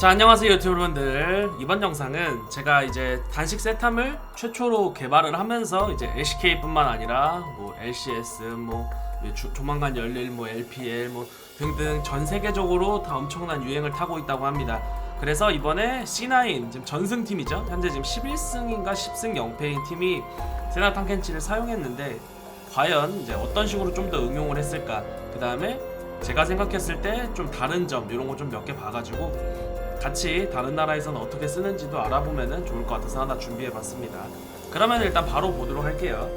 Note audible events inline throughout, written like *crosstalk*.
자 안녕하세요 유튜브 여러분들 이번 영상은 제가 이제 단식 세탐을 최초로 개발을 하면서 이제 LCK뿐만 아니라 뭐 LCS 뭐 주- 조만간 열릴 뭐 LPL 뭐 등등 전 세계적으로 다 엄청난 유행을 타고 있다고 합니다. 그래서 이번에 C9 지금 전승 팀이죠. 현재 지금 11승인가 10승 0패인 팀이 세나 탕켄치를 사용했는데 과연 이제 어떤 식으로 좀 더 응용을 했을까? 그 다음에 제가 생각했을 때 좀 다른 점 이런 거 좀 몇 개 봐가지고 같이 다른 나라에서는 어떻게 쓰는지도 알아보면 좋을 것 같아서 하나 준비해봤습니다. 그러면 일단 바로 보도록 할게요.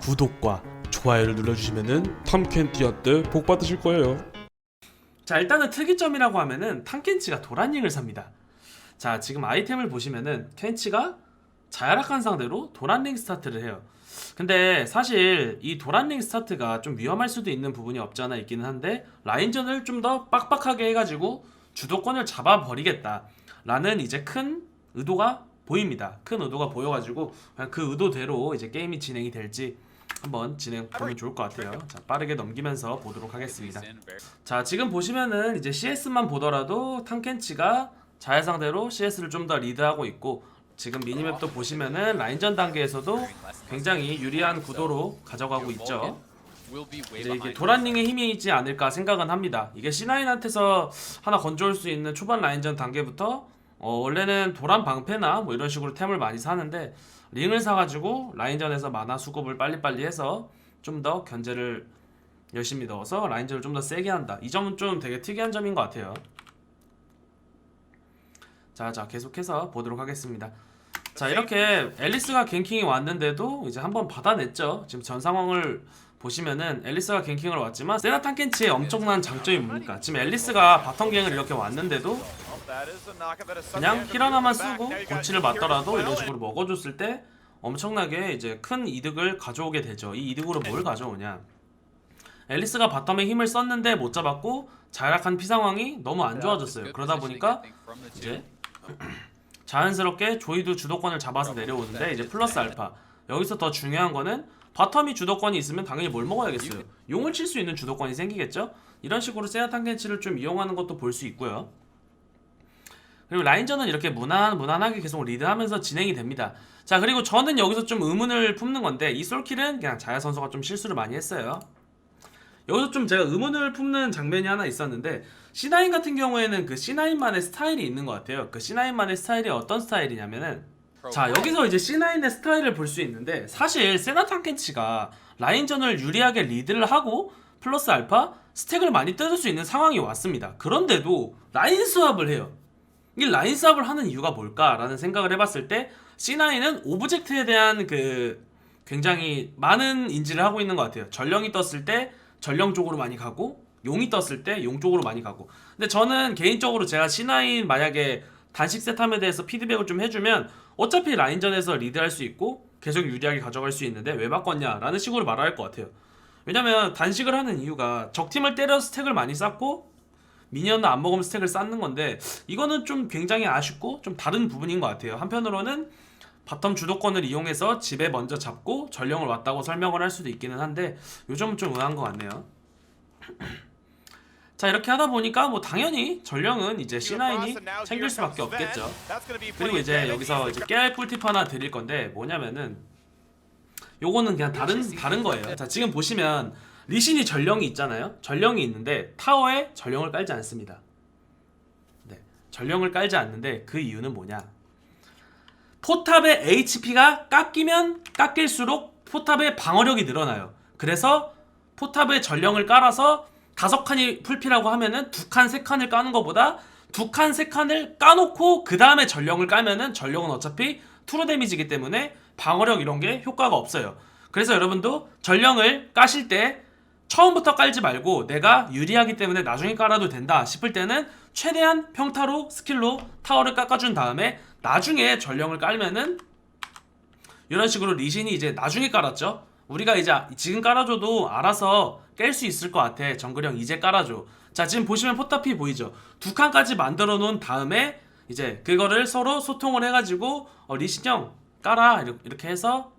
구독과 좋아요를 눌러주시면은 탐켄티아 때 복 받으실 거예요. 자 일단은 특이점이라고 하면은 탕켄치가 도란링을 삽니다. 자 지금 아이템을 보시면은 켄치가 자야락한 상대로 도란링 스타트를 해요. 근데 사실 이 도란링 스타트가 좀 위험할 수도 있는 부분이 없지 않아 있기는 한데 라인전을 좀 더 빡빡하게 해가지고 주도권을 잡아버리겠다라는 이제 큰 의도가 보입니다. 큰 의도가 보여가지고 그 의도대로 이제 게임이 진행이 될지 한번 진행 보면 좋을 것 같아요. 자 빠르게 넘기면서 보도록 하겠습니다. 자 지금 보시면은 이제 CS만 보더라도 탕켄치가 자야 상대로 CS를 좀 더 리드하고 있고 지금 미니맵도 보시면은 라인전 단계에서도 굉장히 유리한 구도로 가져가고 있죠. 이제 이게 도란링의 힘이지 않을까 생각은 합니다. 이게 C9한테서 하나 건져올 수 있는 초반 라인전 단계부터 어, 원래는 도란 방패나 뭐 이런 식으로 템을 많이 사는데 링을 사가지고 라인전에서 마나 수급을 빨리빨리 해서 좀 더 견제를 열심히 넣어서 라인전을 좀 더 세게 한다. 이 점은 좀 되게 특이한 점인 것 같아요. 자, 자 계속해서 보도록 하겠습니다. 자 이렇게 앨리스가 갱킹이 왔는데도 이제 한번 받아냈죠. 지금 전 상황을 보시면은 앨리스가 갱킹을 왔지만 세나 탕켄치의 엄청난 장점이 뭡니까? 지금 앨리스가 바텀 갱을 이렇게 왔는데도 그냥 힐 하나만 쓰고 고치를 맞더라도 이런 식으로 먹어줬을 때 엄청나게 이제 큰 이득을 가져오게 되죠. 이 이득으로 뭘 가져오냐? 앨리스가 바텀에 힘을 썼는데 못 잡았고 자약한 피 상황이 너무 안 좋아졌어요. 그러다 보니까 이제 자연스럽게 조이도 주도권을 잡아서 내려오는데 이제 플러스 알파 여기서 더 중요한 거는 바텀이 주도권이 있으면 당연히 뭘 먹어야겠어요. 용을 칠 수 있는 주도권이 생기겠죠. 이런 식으로 세나 탕켄치를 좀 이용하는 것도 볼 수 있고요. 그리고 라인전은 이렇게 무난 무난하게 계속 리드하면서 진행이 됩니다. 자 그리고 저는 여기서 좀 의문을 품는 건데 이 솔킬은 그냥 자야 선수가 좀 실수를 많이 했어요. 여기서 좀 제가 의문을 품는 장면이 하나 있었는데 C9 같은 경우에는 그 C9만의 스타일이 있는 것 같아요. 그 C9만의 스타일이 어떤 스타일이냐면은 자 여기서 이제 C9의 스타일을 볼 수 있는데 사실 세나 탕켄치가 라인전을 유리하게 리드를 하고 플러스 알파 스택을 많이 뜯을 수 있는 상황이 왔습니다. 그런데도 라인 스왑을 해요. 이 라인 스왑을 하는 이유가 뭘까라는 생각을 해봤을 때 C9은 오브젝트에 대한 그 굉장히 많은 인지를 하고 있는 것 같아요. 전령이 떴을 때 전령 쪽으로 많이 가고 용이 떴을 때 용 쪽으로 많이 가고. 근데 저는 개인적으로 제가 C9 만약에 단식 세탐에 대해서 피드백을 좀 해주면 어차피 라인전에서 리드할 수 있고 계속 유리하게 가져갈 수 있는데 왜 바꿨냐라는 식으로 말할 것 같아요. 왜냐면 단식을 하는 이유가 적팀을 때려서 스택을 많이 쌓고 미니언은 안 먹으면 스택을 쌓는 건데 이거는 좀 굉장히 아쉽고 좀 다른 부분인 것 같아요. 한편으로는 바텀 주도권을 이용해서 집에 먼저 잡고 전령을 왔다고 설명을 할 수도 있기는 한데 요점은 좀 의아한 것 같네요. *clears throat* 자 이렇게 하다 보니까 뭐 당연히 전령은 이제 C9이 챙길 수밖에 없겠죠. 그리고 이제 여기서 이제 깨알 꿀팁 하나 드릴 건데 뭐냐면은 요거는 그냥 다른 다른 거예요. 자 지금 보시면 리신이 전령이 있잖아요. 전령이 있는데 타워에 전령을 깔지 않습니다. 네, 전령을 깔지 않는데 그 이유는 뭐냐? 포탑의 HP가 깎이면 깎일수록 포탑의 방어력이 늘어나요. 그래서 포탑에 전령을 깔아서 다섯 칸이 풀피라고 하면은 두 칸, 세 칸을 까는 것보다 두 칸, 세 칸을 까놓고 그 다음에 전령을 깔면은 전령은 어차피 투로 데미지이기 때문에 방어력 이런 게 효과가 없어요. 그래서 여러분도 전령을 까실 때 처음부터 깔지 말고 내가 유리하기 때문에 나중에 깔아도 된다 싶을 때는 최대한 평타로 스킬로 타워를 깎아준 다음에 나중에 전령을 깔면은 이런 식으로 리신이 이제 나중에 깔았죠. 우리가 이제 지금 깔아줘도 알아서 깰 수 있을 것 같아. 정글형 이제 깔아줘. 자 지금 보시면 포탑이 보이죠. 두 칸까지 만들어 놓은 다음에 이제 그거를 서로 소통을 해가지고 어, 리신 형 깔아 이렇게 해서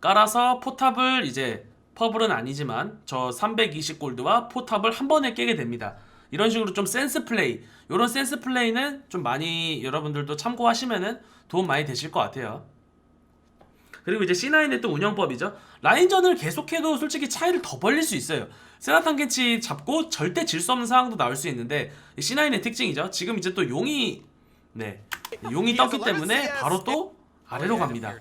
깔아서 포탑을 이제 퍼블은 아니지만 저 320골드와 포탑을 한 번에 깨게 됩니다. 이런 식으로 좀 센스 플레이, 이런 센스 플레이는 좀 많이 여러분들도 참고하시면은 도움 많이 되실 것 같아요. 그리고 이제 C9의 또 운영법이죠. 라인전을 계속해도 솔직히 차이를 더 벌릴 수 있어요. 세나탄 겐치 잡고 절대 질 수 없는 상황도 나올 수 있는데 이 C9의 특징이죠. 지금 이제 또 용이 네 용이 떴기 때문에 바로 또 아래로 갑니다.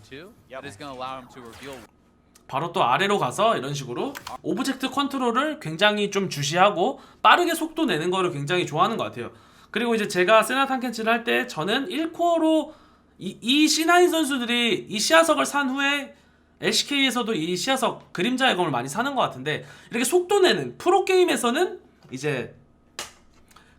바로 또 아래로 가서 이런 식으로 오브젝트 컨트롤을 굉장히 좀 주시하고 빠르게 속도 내는 거를 굉장히 좋아하는 것 같아요. 그리고 이제 제가 세나탄 캔치를 할 때 저는 1코어로 이, 이 C9 선수들이 이 시야석을 산 후에 LCK에서도 이 시야석 그림자의 검을 많이 사는 것 같은데 이렇게 속도 내는 프로 게임에서는 이제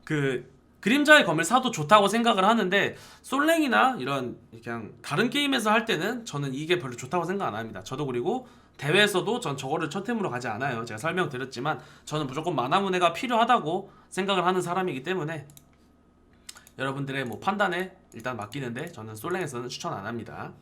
그 그림자의 검을 사도 좋다고 생각을 하는데 솔랭이나 이런 그냥 다른 게임에서 할 때는 저는 이게 별로 좋다고 생각 안 합니다. 저도 그리고 대회에서도 전 저거를 첫 템으로 가지 않아요. 제가 설명드렸지만 저는 무조건 마나문해가 필요하다고 생각을 하는 사람이기 때문에 여러분들의 뭐 판단에 일단 맡기는데 저는 솔랭에서는 추천 안 합니다.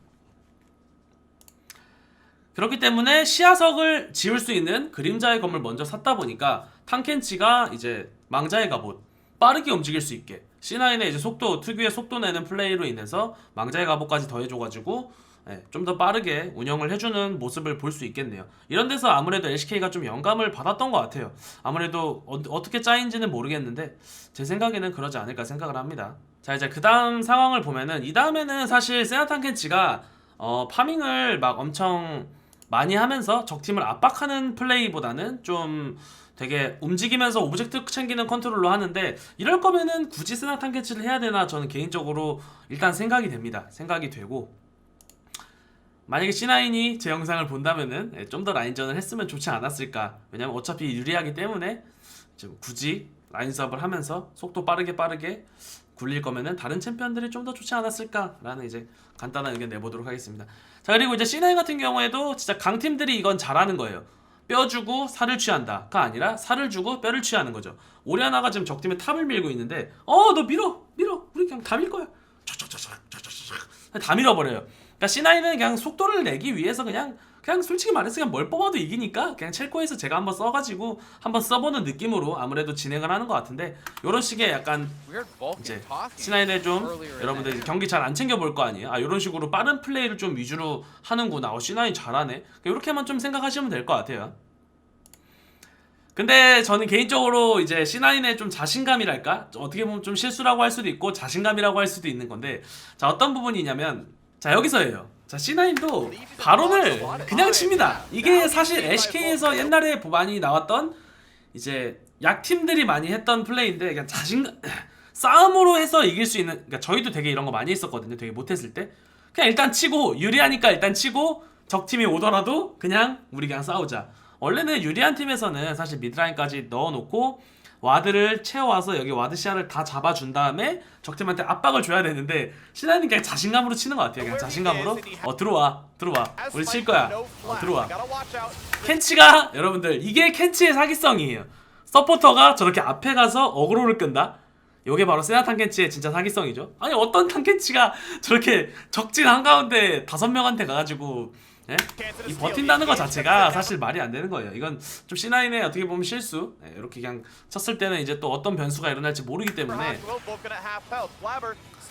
그렇기 때문에 시야석을 지을 수 있는 그림자의 검을 먼저 샀다 보니까 탕켄치가 이제 망자의 갑옷 빠르게 움직일 수 있게 C9의 이제 속도 특유의 속도 내는 플레이로 인해서 망자의 갑옷까지 더해줘가지고 예, 좀 더 빠르게 운영을 해주는 모습을 볼 수 있겠네요. 이런 데서 아무래도 LCK가 좀 영감을 받았던 것 같아요. 아무래도 어, 떻게 짜인지는 모르겠는데 제 생각에는 그러지 않을까 생각을 합니다. 자 이제 그 다음 상황을 보면은 이 다음에는 사실 세나탄 켄치가 어, 파밍을 막 엄청 많이 하면서 적팀을 압박하는 플레이보다는 좀 되게 움직이면서 오브젝트 챙기는 컨트롤로 하는데 이럴 거면은 굳이 세나탄 켄치를 해야 되나 저는 개인적으로 일단 생각이 됩니다. 생각이 되고 만약에 C9이 제 영상을 본다면은 예, 좀더 라인전을 했으면 좋지 않았을까 왜냐면 어차피 유리하기 때문에 굳이 라인업을 하면서 속도 빠르게 빠르게 굴릴 거면은 다른 챔피언들이 좀 더 좋지 않았을까라는 이제 간단한 의견 내보도록 하겠습니다. 자 그리고 이제 C9 같은 경우에도 진짜 강팀들이 이건 잘하는 거예요. 뼈 주고 살을 취한다가 아니라 살을 주고 뼈를 취하는 거죠. 오리아나가 지금 적팀에 탑을 밀고 있는데 어 너 밀어 밀어 우리 그냥 다 밀 거야. 촥촥촥촥촥촥 다 밀어버려요. 그러니까 C9은 그냥 속도를 내기 위해서 그냥 그냥 솔직히 말해서 그냥 뭘 뽑아도 이기니까 그냥 첼코에서 제가 한번 써가지고 한번 써보는 느낌으로 아무래도 진행을 하는 것 같은데 이런 식의 약간 이제 C9에 좀 여러분들 경기 잘 안 챙겨 볼 거 아니에요. 아 이런 식으로 빠른 플레이를 좀 위주로 하는구나. 어, C9 잘하네. 이렇게만 좀 생각하시면 될 것 같아요. 근데 저는 개인적으로 이제 C9의 좀 자신감이랄까 어떻게 보면 좀 실수라고 할 수도 있고 자신감이라고 할 수도 있는 건데 자 어떤 부분이냐면 자 여기서예요. 자 C9도 바론을 그냥 칩니다. 이게 사실 LCK에서 옛날에 많이 나왔던 이제 약팀들이 많이 했던 플레이인데 그냥 자신감 *laughs* 싸움으로 해서 이길 수 있는 그러니까 저희도 되게 이런 거 많이 했었거든요. 되게 못했을 때 그냥 일단 치고 유리하니까 일단 치고 적 팀이 오더라도 그냥 우리 그냥 싸우자. 원래는 유리한 팀에서는 사실 미드라인까지 넣어놓고 와드를 채워와서 여기 와드 시야를 다 잡아준 다음에 적팀한테 압박을 줘야 되는데 신하는 그냥 자신감으로 치는 것 같아요. 그냥 자신감으로 어 들어와 들어와 우리 칠 거야 어 들어와 켄치가 여러분들 이게 켄치의 사기성이에요. 서포터가 저렇게 앞에 가서 어그로를 끈다. 요게 바로 세나 탄 켄치의 진짜 사기성이죠. 아니 어떤 탄켄치가 저렇게 적진 한가운데 다섯 명한테 가가지고 예? 이 버틴다는 것 자체가 사실 말이 안 되는 거예요. 이건 좀 C9의 어떻게 보면 실수. 예, 이렇게 그냥 쳤을 때는 이제 또 어떤 변수가 일어날지 모르기 때문에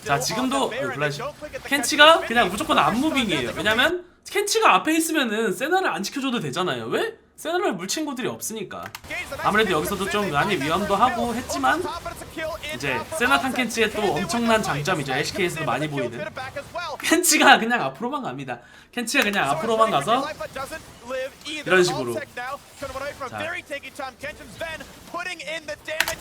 자 지금도 어, 블라시 켄치가 그냥 무조건 안무빙이에요. 왜냐면 켄치가 앞에 있으면은 세나를 안 지켜줘도 되잖아요. 왜? 세나를 물 친구들이 없으니까. 아무래도 여기서도 좀 많이 위험도 하고 했지만 이제 세나탄 켄치의 또 엄청난 장점이죠. LCK에서도 많이 보이는. 켄치가 그냥 앞으로만 갑니다. 켄치가 그냥 앞으로만 가서 이런 식으로 자.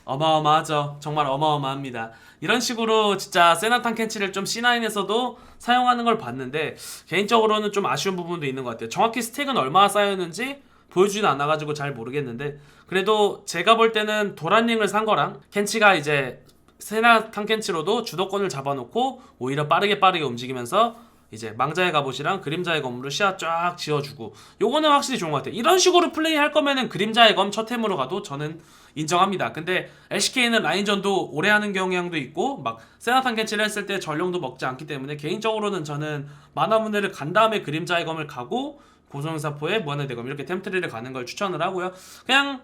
어마어마하죠. 정말 어마어마합니다. 이런 식으로 진짜 세나탄 켄치를 좀 C9에서도 사용하는 걸 봤는데 개인적으로는 좀 아쉬운 부분도 있는 것 같아요. 정확히 스택은 얼마나 쌓였는지 보여주진 않아가지고 잘 모르겠는데 그래도 제가 볼 때는 도란링을 산 거랑 켄치가 이제 세나탄 켄치로도 주도권을 잡아놓고 오히려 빠르게 빠르게 움직이면서 이제 망자의 갑옷이랑 그림자의 검으로 시야 쫙 지어주고 요거는 확실히 좋은 것 같아요. 이런 식으로 플레이 할 거면은 그림자의 검 첫 템으로 가도 저는 인정합니다. 근데 LCK는 라인전도 오래 하는 경향도 있고 막 세나탄 캔치를 했을 때 전령도 먹지 않기 때문에 개인적으로는 저는 마나문해를 간 다음에 그림자의 검을 가고 고성사포의 무한의 대검 이렇게 템트리를 가는 걸 추천을 하고요. 그냥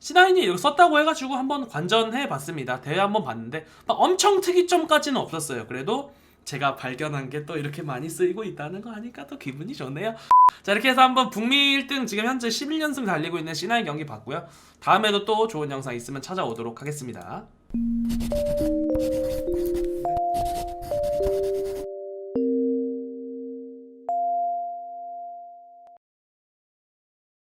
C9이 이거 썼다고 해가지고 한번 관전해 봤습니다. 대회 한번 봤는데 막 엄청 특이점까지는 없었어요. 그래도 제가 발견한 게 또 이렇게 많이 쓰이고 있다는 거 하니까 또 기분이 좋네요. 자 이렇게 해서 한번 북미 1등 지금 현재 11연승 달리고 있는 C9 경기 봤고요. 다음에도 또 좋은 영상 있으면 찾아오도록 하겠습니다.